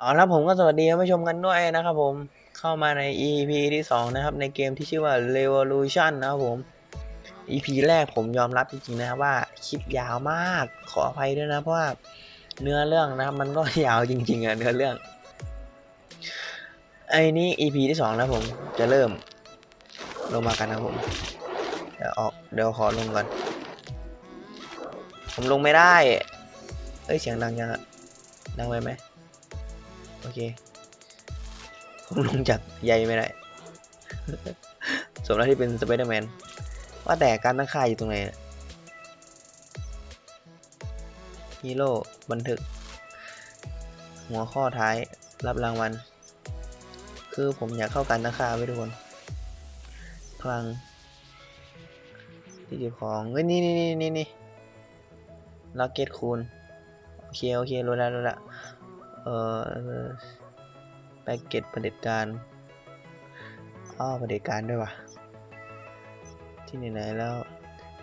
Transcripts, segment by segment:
อ๋อแล้วผมก็สวัสดีท่านผู้ชมกันด้วยนะครับผมเข้ามาใน EP ที่สองนะครับ ในเกมที่ชื่อว่า Revolution นะครับผม EP แรกผมยอมรับจริงๆนะครับว่าคลิปยาวมากขออภัยด้วยนะ เพราะว่าเนื้อเรื่องนะครับมันก็ยาวจริงๆอะเนื้อเรื่องไอ้นี่ EP ที่สองนะผมจะเริ่มลงมากันนะผมเดี๋ยวออกเดี๋ยวขอลงก่อนผมลงไม่ได้เอ้ยเสียงดังยังอะดังไปไหม โอเค ผมลงจากใยไม่ได้ สมแล้วที่เป็นสไปเดอร์แมน ว่าแต่การตั้งค่ายอยู่ตรงไหนฮีโร่บันทึก หัวข้อท้ายรับรางวัล คือผมอยากเข้าการตั้งค่าไว้ทุกคน พลัง ที่เก็บของ เฮ้ย นี่นี่นี่นี่นี่ล็อกเก็ตคูณ โอเค โอเครู้แล้วรู้แล้ว เอ่อแพ็กเกจเผด็จการอ้อเผด็จการด้วยวะที่ไหนๆแล้ว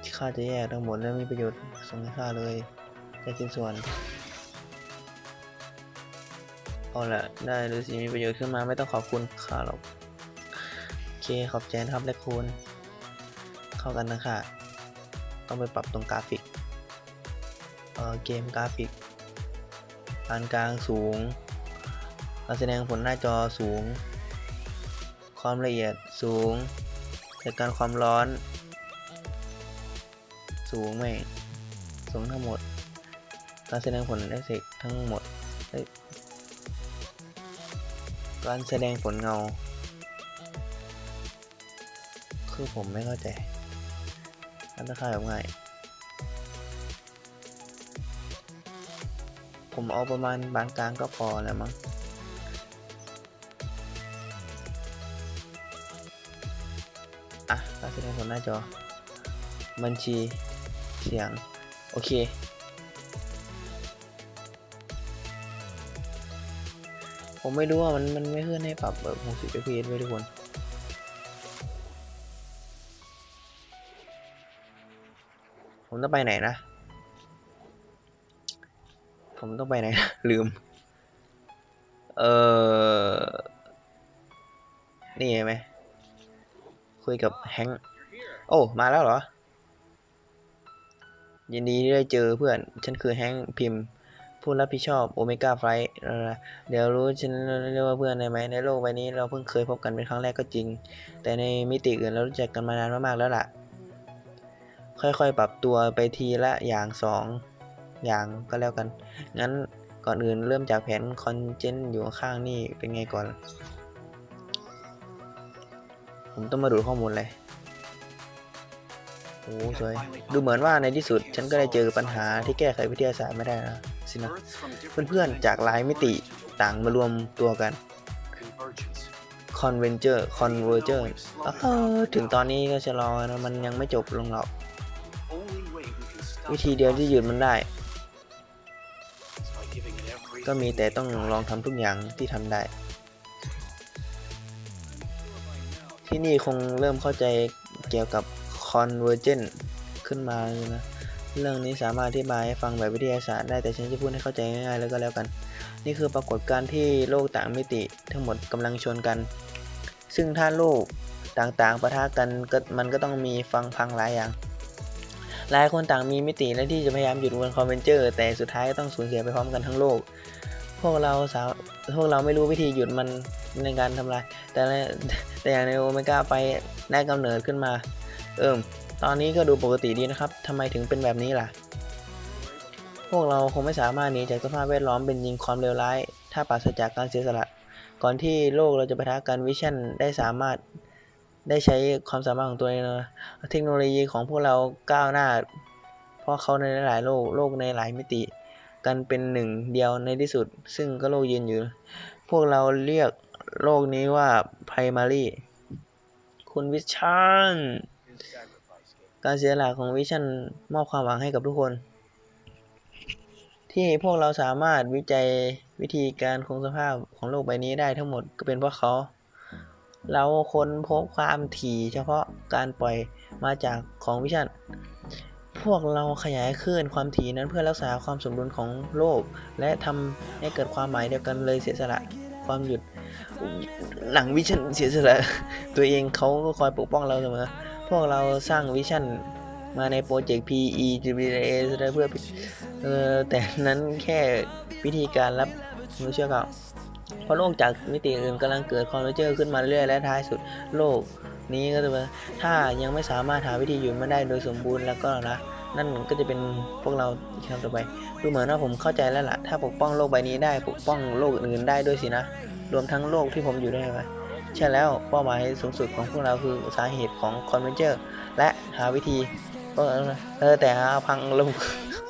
ที่ข้าจะแยกทั้งหมดแล้วมีประโยชน์ส่งให้ข้าเลยแค่ชิ้นส่วนเอาละได้ฤาษีมีประโยชน์ขึ้นมาไม่ต้องขอบคุณข้าหรอกโอเคขอบใจนะครับและคุณ เข้ากันนะค่ะ ต้องไปปรับตรงกราฟิก เออเกมกราฟิก ปานกลางสูงการแสดงผลหน้าจอสูง ความละเอียดสูงจัดการความร้อน สูงไหมสูงทั้งหมด การแสดงผลเอฟเฟกทั้งหมด การแสดงผลเงา คือผมไม่เข้าใจอันตรายแบบง่าย ผมเอาประมาณบานกลางก็พอแล้วมั้งอะการแสดงผลหน้าจอ บัญชีเสียง โอเค ผมไม่รู้ว่ามันมันไม่ขึ้นให้ปรับแบบ60 fps ไว้ทุกคนผมต้องไปไหนนะ ผมต้องไปไหน ลืม เออนี่ไหม คุยกับแฮงโอ้ มาแล้วเหรอ ยินดีที่ได้เจอเพื่อน ฉันคือแฮงพิมพ์ ผู้รับผิดชอบโอเมก้าไฟท์เดี๋ยวรู้ฉันเรียกว่าเพื่อนได้ไหม ในโลกใบนี้เราเพิ่งเคยพบกันเป็นครั้งแรกก็จริง แต่ในมิติอื่นเรารู้จักกันมานานมากๆแล้วล่ะ ค่อยๆ ปรับตัวไปทีละอย่างสอง อย่างก็แล้วกัน งั้นก่อนอื่นเริ่มจากแผนคอนเจนอยู่ข้างนี่เป็นไงก่อน ผมต้องมาดูข้อมูลเลย โอ้สวย ดูเหมือนว่าในที่สุด ฉันก็ได้เจอปัญหาที่แก้ไขวิทยาศาสตร์ไม่ได้นะสินะ เพื่อนๆ จากหลายมิติต่างมารวมตัวกัน Converger Converger เออถึงตอนนี้ก็ชะลอนะมันยังไม่จบลงหรอก วิธีเดียวที่หยุดมันได้ ก็มีแต่ต้องลองทำทุกอย่างที่ทำได้ ที่นี่คงเริ่มเข้าใจเกี่ยวกับ Convergent ขึ้นมาเลยนะเรื่องนี้สามารถอธิบายให้ฟังแบบวิทยาศาสตร์ได้แต่ฉันจะพูดให้เข้าใจง่ายๆแล้วก็แล้วกัน นี่คือปรากฏการณ์ที่โลกต่างมิติทั้งหมดกำลังชนกัน ซึ่งถ้าโลกต่างๆประทะกันก็มันก็ต้องมีฟังพังหลายอย่าง หลายคนต่างมีมิติและที่จะพยายามหยุดวนคอมเวนเจอร์ แต่สุดท้ายก็ต้องสูญเสียไปพร้อมกันทั้งโลก พวกเราสาวพวกเราไม่รู้วิธีหยุดมันในการทำลาย แต่แต่อย่างในโอเมก้าไปได้กำเนิดขึ้นมา เอิมตอนนี้ก็ดูปกติดีนะครับทำไมถึงเป็นแบบนี้ล่ะ พวกเราคงไม่สามารถหนีจากสภาพแวดล้อมเป็นยิงความเลวร้าย ถ้าปราศจากการเสียสละ ก่อนที่โลกเราจะปะทะกันวิชั่นได้สามารถได้ใช้ความสามารถของตัวเองนะเทคโนโลยีของพวกเราก้าวหน้า เพราะเขาในหลายโลกโลกในหลายมิติ กันเป็นหนึ่งเดียวในที่สุด ซึ่งก็โลกยืนอยู่ พวกเราเรียกโลกนี้ว่า primary คุณวิชันการเสียสละของวิชันมอบความหวังให้กับทุกคน ที่พวกเราสามารถวิจัยวิธีการคงสภาพของโลกใบนี้ได้ทั้งหมดก็เป็นเพราะเขา เราค้นพบความถี่เฉพาะการปล่อยมาจากของวิชัน พวกเราขยายคลื่นความถี่นั้นเพื่อรักษาความสมดุลของโลก และทำให้เกิดความหมายเดียวกันเลยเสียสละความหยุดหนังวิชั่นเสียสละตัวเองเขาก็คอยปกป้องเราเสมอพวกเราสร้างวิชั่นมาในโปรเจกต์ PE GBA เพื่อเออแต่นั้นแค่วิธีการรับมือเชื่อเขาเพราะโลกจากมิติอื่นกำลังเกิดคอมพิวเตอร์ขึ้นมาเรื่อยๆและท้ายสุดโลก นี้ก็จะเป็นถ้ายังไม่สามารถหาวิธีหยุดมันได้โดยสมบูรณ์แล้วก็นะนั่นก็จะเป็นพวกเราอีกครั้งต่อไป ดูเหมือนว่าผมเข้าใจแล้วล่ะ ถ้าปกป้องโลกใบนี้ได้ปกป้องโลกอื่นๆได้ด้วยสินะ รวมทั้งโลกที่ผมอยู่ด้วยไหมใช่แล้วเป้าหมายสูงสุดของพวกเราคือสาเหตุของคอนเวนเจอร์ และหาวิธีก็เออแต่หาพังลง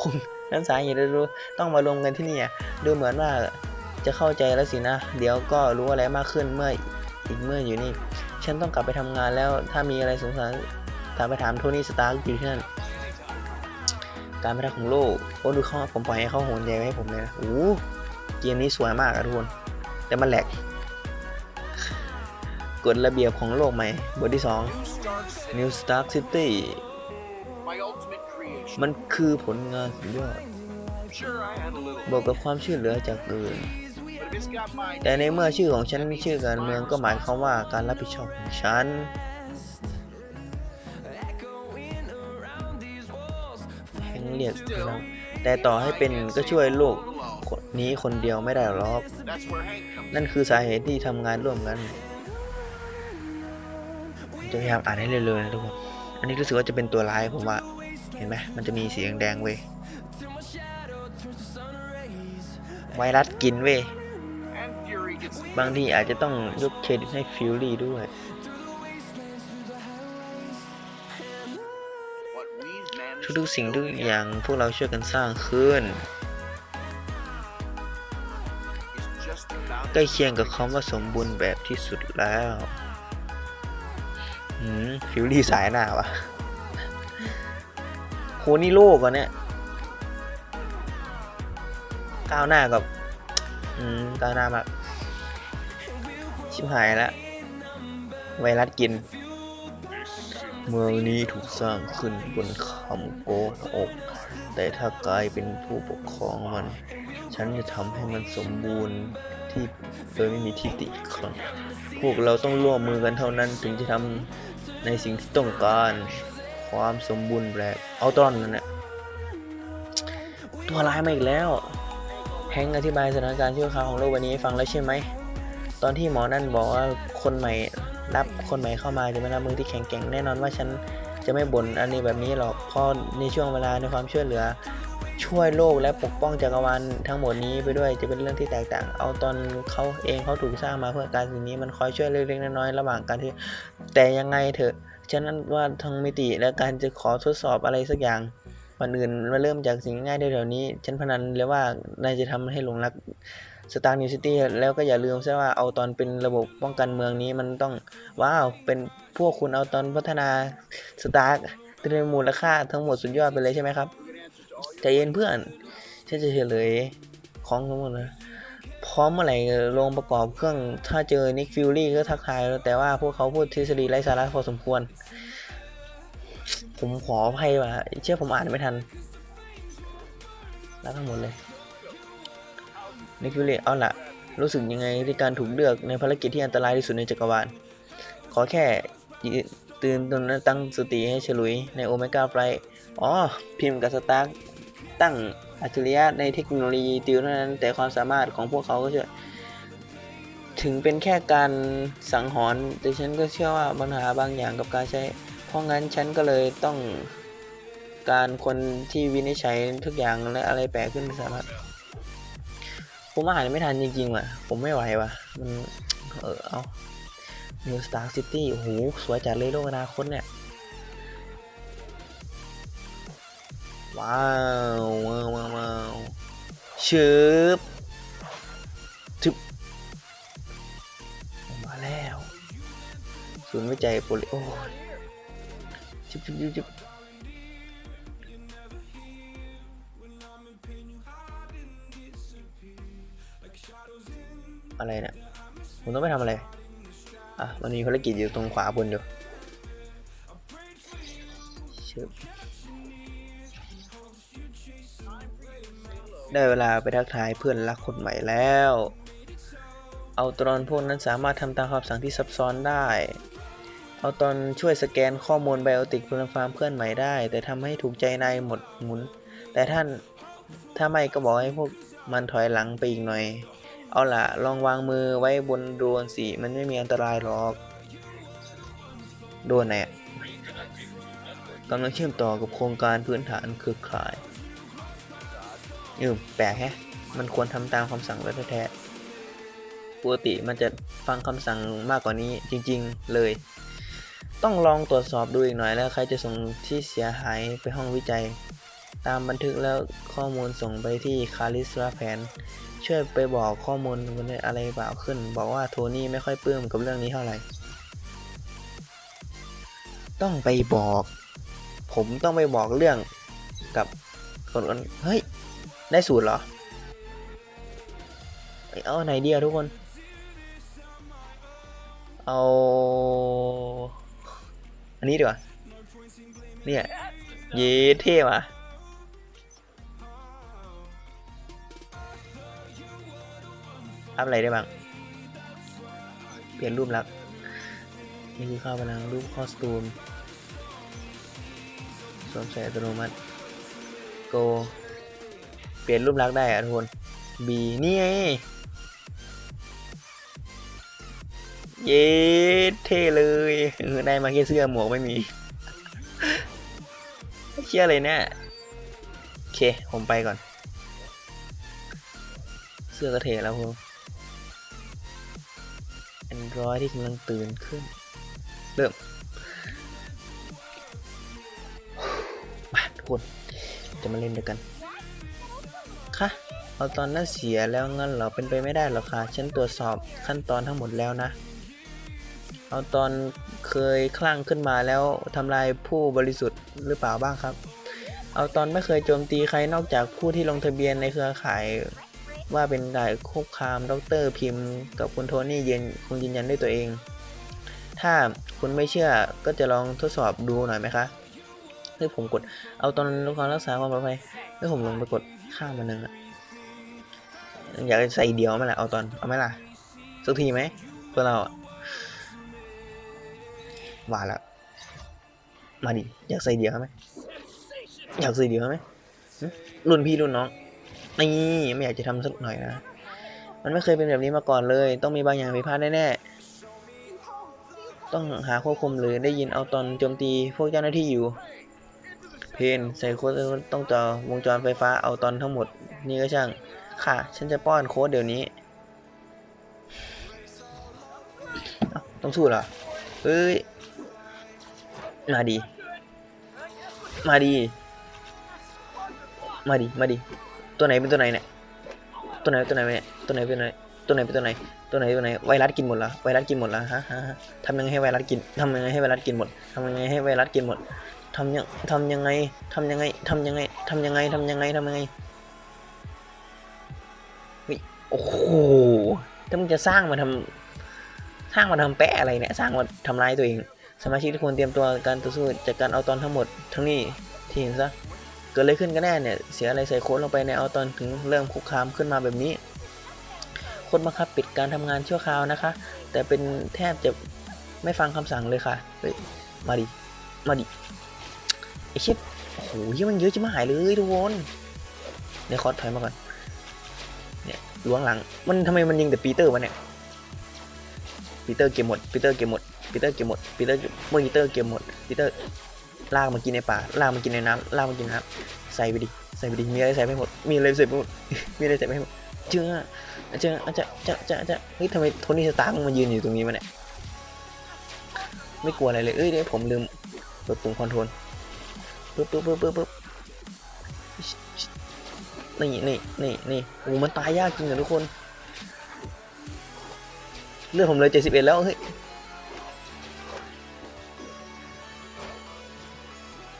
คงนั้นสาเหตุรู้ต้องมารวมกันที่นี่ดูเหมือนว่าจะเข้าใจแล้วสินะ เดี๋ยวก็รู้อะไรมากขึ้นเมื่อ อีกเมื่ออยู่นี่ ฉันต้องกลับไปทำงานแล้ว ถ้ามีอะไรสงสัยถามไปถามโทนี่สตาร์กอยู่ที่นั่น การพัฒนาของโลกโอ้ดูเขาผมปล่อยให้เขาโหนใยไว้ให้ผมเลยนะโอ้เกมนี้สวยมากอะทุกคน แต่มันแหลกกฎระเบียบของโลกใหม่ บทที่ 2 New Stark City มันคือผลงานสุดยอดบวกกับความช่วยเหลือจากอื่น แต่ในเมื่อชื่อของฉันชื่อการเมืองก็หมายความว่าการรับผิดชอบของฉันแห่งเรียกเราแต่ต่อให้เป็นก็ช่วยโลกคนนี้คนเดียวไม่ได้หรอก นั่นคือสาเหตุที่ทำงานร่วมกัน จะพยายามอ่านให้เร็วๆนะทุกคน อันนี้รู้สึกว่าจะเป็นตัวร้ายผมว่า เห็นไหมมันจะมีสีแดงๆเว้ยไวรัสกินเว้ย บางทีอาจจะต้องยกเครดิตให้ฟิลลี่ด้วย ทุกๆสิ่งทุกอย่างพวกเราช่วยกันสร้างขึ้น ใกล้เคียงกับคำว่าสมบูรณ์แบบที่สุดแล้วหืมฟิลลี่สายหน้าวะโหนี่โลกอะเนี่ย ก้าวหน้ากับ อืม ก้าวหน้ามาก ชิบหายแล้วไวรัสกิน เมืองนี้ถูกสร้างขึ้นบนคำโกหก แต่ถ้ากลายเป็นผู้ปกครองมัน ฉันจะทำให้มันสมบูรณ์ที่โดยไม่มีที่ติครั้งพวกเราต้องร่วมมือกันเท่านั้นถึงจะทำในสิ่งที่ต้องการ ความสมบูรณ์แบบเอาตอนนั่นแหละตัวร้ายมาอีกแล้ว แฮงอธิบายสถานการณ์ชั่วคราวของโลกวันนี้ฟังแล้วใช่ไหม ตอนที่หมอนั่นบอกว่าคนใหม่รับคนใหม่เข้ามาจะไม่รับมือที่แข็งแกร่งแน่นอนว่าฉันจะไม่บ่นอันนี้แบบนี้หรอกเพราะในช่วงเวลาในความช่วยเหลือ ช่วยโลกและปกป้องจักรวาลทั้งหมดนี้ไปด้วยจะเป็นเรื่องที่แตกต่าง เอาตอนเขาเองเขาถูกสร้างมาเพื่อการสิ่งนี้มันคอยช่วยเล็กๆน้อยๆระหว่างการที่แต่ยังไงเถอะฉะนั้นว่าทางมิติและการจะขอทดสอบอะไรสักอย่างวันอื่นมาเริ่มจากสิ่งง่ายๆแถวนี้ ฉันพนันเลยว่านายจะทำให้หลงรัก สตาร์นิวซิตี้แล้วก็อย่าลืมซะว่าเอาตอนเป็นระบบป้องกันเมืองนี้มันต้อง ว้าว เป็นพวกคุณเอาตอนพัฒนาสตาร์เตรียมมูลค่าทั้งหมดสุดยอดไปเลยใช่ไหมครับใจเย็นเพื่อนฉันจะเฉลยของทั้งหมดนะพร้อมเมื่อไหร่ลงประกอบเครื่องถ้าเจอนิกฟิลลี่ก็ทักทายแต่ว่าพวกเขาพูดทฤษฎีไร้สาระพอสมควร ผมขออภัยว่าเชื่อผมอ่านไม่ทันแล้วทั้งหมดเลย นิกฟิลลี่เอาละรู้สึกยังไงที่การถูกเลือกในภารกิจที่อันตรายที่สุดในจักรวาล ขอแค่ตื่นตระหนตั้งสติให้ฉลุยในโอเมก้าไฟอ๋อ พิมพ์กับสตาร์ตั้งอัจฉริยะในเทคโนโลยีติวเท่านั้นแต่ความสามารถของพวกเขาก็เชื่อถึงเป็นแค่การสังหรณ์แต่ฉันก็เชื่อว่าปัญหาบางอย่างกับการใช้ เพราะงั้นฉันก็เลยต้องการคนที่วินิจฉัยทุกอย่างและอะไรแปลกขึ้นสามารถ ผมอ่านไม่ทันจริงๆว่ะ ผมไม่ไหวว่ะ มัน เออเอา New Star City โอ้โห สวยจัดเลยโลกอนาคตเนี่ยว้าวว้าวว้าวว้าวชืบทึบมาแล้ว ศูนย์วิจัยโปลิโอชิบชิบชิบ อะไรเนี่ยผมต้องไปทำอะไร อะ มันมีภารกิจอยู่ตรงขวาบนอยู่ได้เวลาไปทักทายเพื่อนรักคนใหม่แล้ว เอาตอนพวกนั้นสามารถทำตามคำสั่งที่ซับซ้อนได้ เอาตอนช่วยสแกนข้อมูลไบโอติกพลังฟาร์มเพื่อนใหม่ได้ แต่ทำให้ถูกใจนายหมดหมุน แต่ท่านถ้าไม่ก็บอกให้พวกมันถอยหลังไปอีกหน่อย เอาล่ะลองวางมือไว้บนโดรนสิ มันไม่มีอันตรายหรอก โดรนไหนอะกำลังเชื่อมต่อกับโครงการพื้นฐานเครือข่ายเออแปลกแฮะ มันควรทำตามคำสั่งแล้วแท้ปกติมันจะฟังคำสั่งมากกว่านี้จริงๆเลย ต้องลองตรวจสอบดูอีกหน่อยแล้วใครจะส่งที่เสียหายไปห้องวิจัย ตามบันทึกแล้วข้อมูลส่งไปที่คาริสราแผน ช่วยไปบอกข้อมูลมันอะไรเปล่าขึ้น บอกว่าโทนี่ไม่ค่อยปลื้มกับเรื่องนี้เท่าไหร่ ต้องไปบอก ผมต้องไปบอกเรื่องกับคนอื่นเฮ้ย ได้สูตรเหรอเออาไหนเดียวทุกคน เอา อันนี้ดีกว่าเนี่ยเย้เท่ว่ะ อัพอะไรได้บ้าง เปลี่ยนรูปลักษณ์นี่คือข้าพลังรูปคอสตูมสวมใส่อัตโนมัติโกเปลี่ยนรูปลักษณ์ได้อะทุกคน B นี่ไงเย้เท่เลยได้มาแค่เสื้อหมวกไม่มีเชื่อเลยเนี่ยโอเค ผมไปก่อน เสื้อก็เท่แล้วพวกแอ รอยที่กำลังตื่นขึ้น เริ่มมาทุกคน จะมาเล่นด้วยกัน ค่ะ เอาตอนนั้นเสียแล้วงั้นเหรอเป็นไปไม่ได้หรอกค่ะ ฉันตรวจสอบขั้นตอนทั้งหมดแล้วนะ เอาตอนเคยคลั่งขึ้นมาแล้วทำลายผู้บริสุทธิ์หรือเปล่าบ้างครับ เอาตอนไม่เคยโจมตีใครนอกจากผู้ที่ลงทะเบียนในเครือข่าย ว่าเป็นด่ายคุกคามดรพิมพ์ กับคุณโทนี่ยืนคงยืนยันด้วยตัวเอง ถ้าคุณไม่เชื่อก็จะลองทดสอบดูหน่อยไหมคะให้ผมกด เอาตอนลงกรรักษาความปลอดภัยให้ผมลงไปกดข้ามมันหนึ่งอะอยากใส่เดียวไหมล่ะ เอาตอน เอาไหมล่ะ สักทีไหมเพื่อเราว่าล้วมาดิ อยากใส่เดียวไหมอยากใส่เดียวไหมรุ่นพี่รุ่นน้อง นี่ไม่อยากจะทำสักหน่อยนะ มันไม่เคยเป็นแบบนี้มาก่อนเลย ต้องมีบางอย่างผิดพลาดแน่ๆ ต้องหาควบคุมหรือได้ยินเอาตอนโจมตีพวกเจ้าหน้าที่อยู่ เพนใส่โค้ดต้องต่อวงจรไฟฟ้าเอาตอนทั้งหมด นี่ก็ช่าง ค่ะ ฉันจะป้อนโค้ดเดี๋ยวนี้ ต้องสู้เหรอ เฮ้ย มาดี มาดี มาดิมาดิ ตัวไหนเป็นตัวไหนเนี่ย ตัวไหนตัวไหนเนี่ย ตัวไหนเป็นตัวไหน ตัวไหนเป็นตัวไหน ตัวไหนตัวไหน ไวรัสกินหมดเหรอไวรัสกินหมดเหรอฮะฮะฮะทำยังไงให้ไวรัสกินทำยังไงให้ไวรัสกินหมดทำยังไงให้ไวรัสกินหมดทำยังทำยังไงทำยังไงทำยังไงทำยังไงทำยังไงทำยังไงโอ้โหถ้ามึงจะสร้างมาทำสร้างมาทำแปะอะไรเนี่ย สร้างมาทำร้ายตัวเอง สมาชิกทุกคนเตรียมตัวการต่อสู้จากการเอาตอนทั้งหมดทั้งนี้ที่เห็นซะ เกิดอะไรขึ้นกันแน่เนี่ย เสียอะไรใส่โค้ดลงไปในเอาตอนถึงเริ่มคุกคามขึ้นมาแบบนี้โค้ดบังคับปิดการทำงานชั่วคราวนะคะ แต่เป็นแทบจะไม่ฟังคำสั่งเลยค่ะเฮ้ยมาดิ มาดิไอชิดโอ้โหยี่มันเยอะจะมาหายเลยทุกคนเดี๋ยวคอสถอยมาก่อน เนี่ยล้วงหลัง มันทำไมมันยิงแต่ปีเตอร์วะเนี่ย ปีเตอร์เก็บหมด ปีเตอร์เก็บหมด ปีเตอร์เก็บหมด ปีเตอร์เมื่อปีเตอร์เก็บหมด ปีเตอร์ ลากมากินในป่าลากมากินในน้ำลากมากินน้ำใส่ไปดิใส่ไปดิมีอะไรใส่ไปหมดมีอะไรใส่ไปหมดมีอะไรใส่ไปหมดเจ้าเจ้าเจ้าเจ้าเจ้าเจ้าเฮ้ยทำไมโทนี่สตาร์กมายืนอยู่ตรงนี้มาเนี่ยไม่กลัวอะไรเลยเอ้ยเดี๋ยวผมลืมกดปุ่มคอนโทรลปึ๊บปึ๊บปึ๊บปึ๊บปึ๊บนี่นี่นี่นี่โอ้มันตายยากจริงเหรอทุกคนเลือดผมเลยเจ็ดสิบเอ็ดแล้วเฮ้ย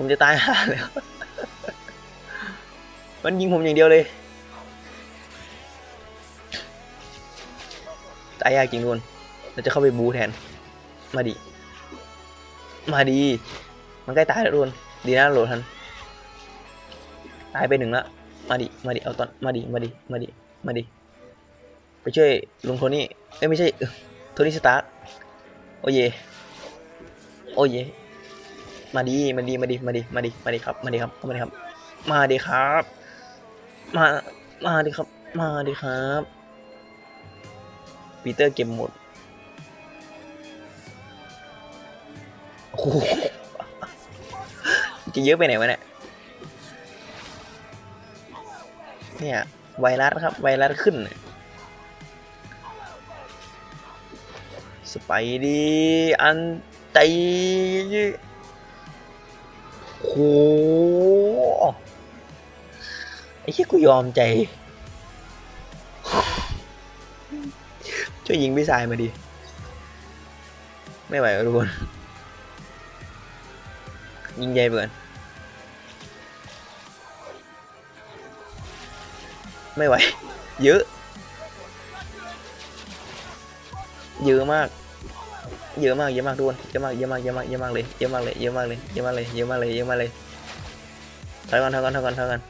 ผมจะตายห่าแล้ว มันยิงผมอย่างเดียวเลย ตายยากจริงทุกคนเราจะเข้าไปบูแทน มาดิมาดี มันใกล้ตายแล้วทุกคนดีนะโหลดทัน ตายไปหนึ่งละ มาดิมาดิเอาตอน มาดิมาดิมาดิมาดิไปช่วยลุงโทนี่ เอ้ยไม่ใช่ โทนี่สตาร์คโอเย โอเย มาดีมาดีมาดีมาดีมาดีมาดีครับ มาดีครับมาดีครับ มาดีครับ มา มาดีครับ มาดีครับปีเตอร์เกมหมดโอ้โหจะเยอะไปไหนวะเนี่ย เนี่ย ไวรัสครับ ไวรัสขึ้น สไปดีอันไต โหไอ้ที่กูยอมใจ ช่วยยิงพี่ชายมาดิ ไม่ไหวทุกคน ยิงใหญ่เบื่อนไม่ไหว เยอะ เยอะมาก เยอะมากเยอะมากทุกคนเยอะมากเยอะมากเยอะมากเยอะมากเลยเยอะมากเลยเยอะมากเลยเยอะมากเลยเยอะมากเลยเยอะมากเลยถอยก่อนถอยก่อนถอยก่อนถอยก่อน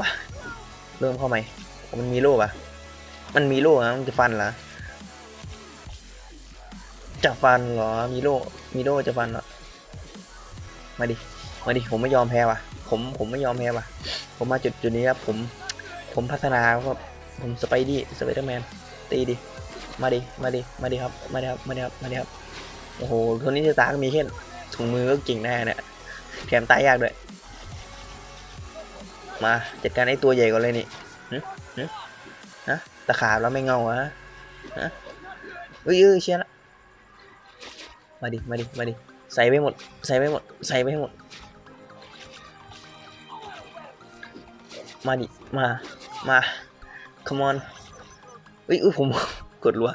มาเริ่มเข้าใหมมันมีโล่ปะมันมีโล่อะมันจะฟันเหรอจะฟันเหรอมีโล่มีโล่จะฟันเหรอมาดิมาดิผมไม่ยอมแพ้ว่ะ ผมผมไม่ยอมแพ้ว่ะ ผมมาจุดจุดนี้ครับ ผมผมพัฒนาครับผมสไปดี้สไปเดอร์แมนตีดิมาดิมาดิมาดิครับมาดิครับมาดิครับมาดิครับโอ้โหโทนี่สตาร์กมีแค่ถุงมือก็เก่งแน่เนี่ยแถมตายยากด้วยมาจัดการไอ้ตัวใหญ่ก่อนเลยนี่หึหึนะตะขาบแล้วไม่เงาอะฮะฮะเอ้ยเอ้ยเชียร์ละมาดิมาดิมาดิใส่ไปหมด ใส่ไปหมด ใส่ไปหมด มาดิ มา มา come on เอ้ยอุ้ยผม กดรัว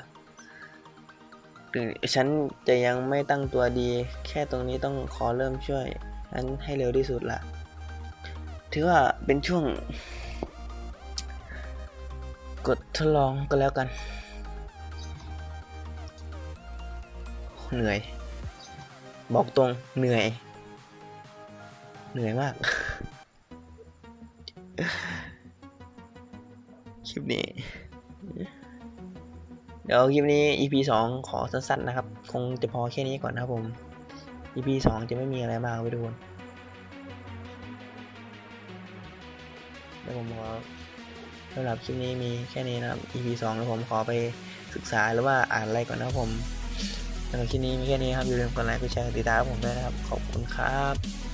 ถึงฉันจะยังไม่ตั้งตัวดี แค่ตรงนี้ต้องขอเริ่มช่วยนั้นให้เร็วที่สุดละถือว่าเป็นช่วง กดทดลองก็แล้วกัน เหนื่อย บอกตรงเหนื่อย เหนื่อยมาก คลิปนี้ เดี๋ยวคลิปนี้ EP สองขอสั้นๆนะครับ คงจะพอแค่นี้ก่อนนะครับผม EP สองจะไม่มีอะไรมากไว้ทุกคนเดี๋ยวผมขอสำหรับคลิปนี้มีแค่นี้นะครับ EP สองแล้วผมขอไปศึกษาหรือว่าอ่านอะไรก่อนนะครับผมสำหรับคลิปนี้มีแค่นี้ครับอย่าลืมกดไลค์กดแชร์กดติดตามผมด้วยนะครับ ขอบคุณครับ